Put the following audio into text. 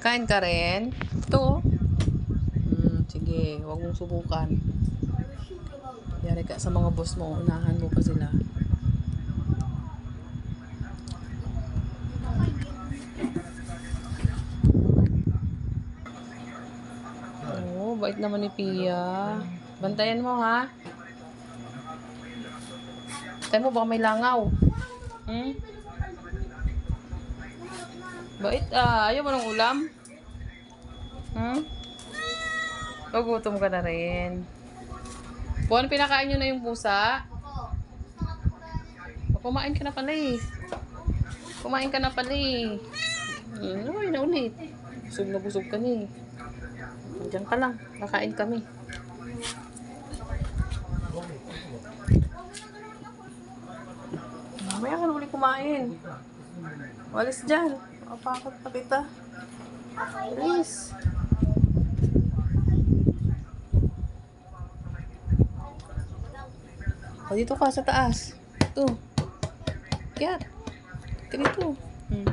Kain ka rin? Ito. Hmm, sige, huwag mong subukan. Yari ka sa mga boss mo, unahan mo pa sila. Oo, bait naman ni Pia. Bantayan mo ha. Bantayan mo baka may langaw. Hmm? Bait ah. Ayaw mo ng ulam? Hmm? Pagutom ka na rin. Buwan, pinakain nyo na yung pusa? O, Kumain ka na pala eh. Kumain ka na pala eh. Hmm, ay, na ulit. Busog na busog ka na eh. Diyan ka lang. Nakain kami. Mamaya ka na uli kumain. Walis dyan. Mapakot na kita. Please. O, dito ka sa taas. Ito. Kiyat. Ganito. Hmm.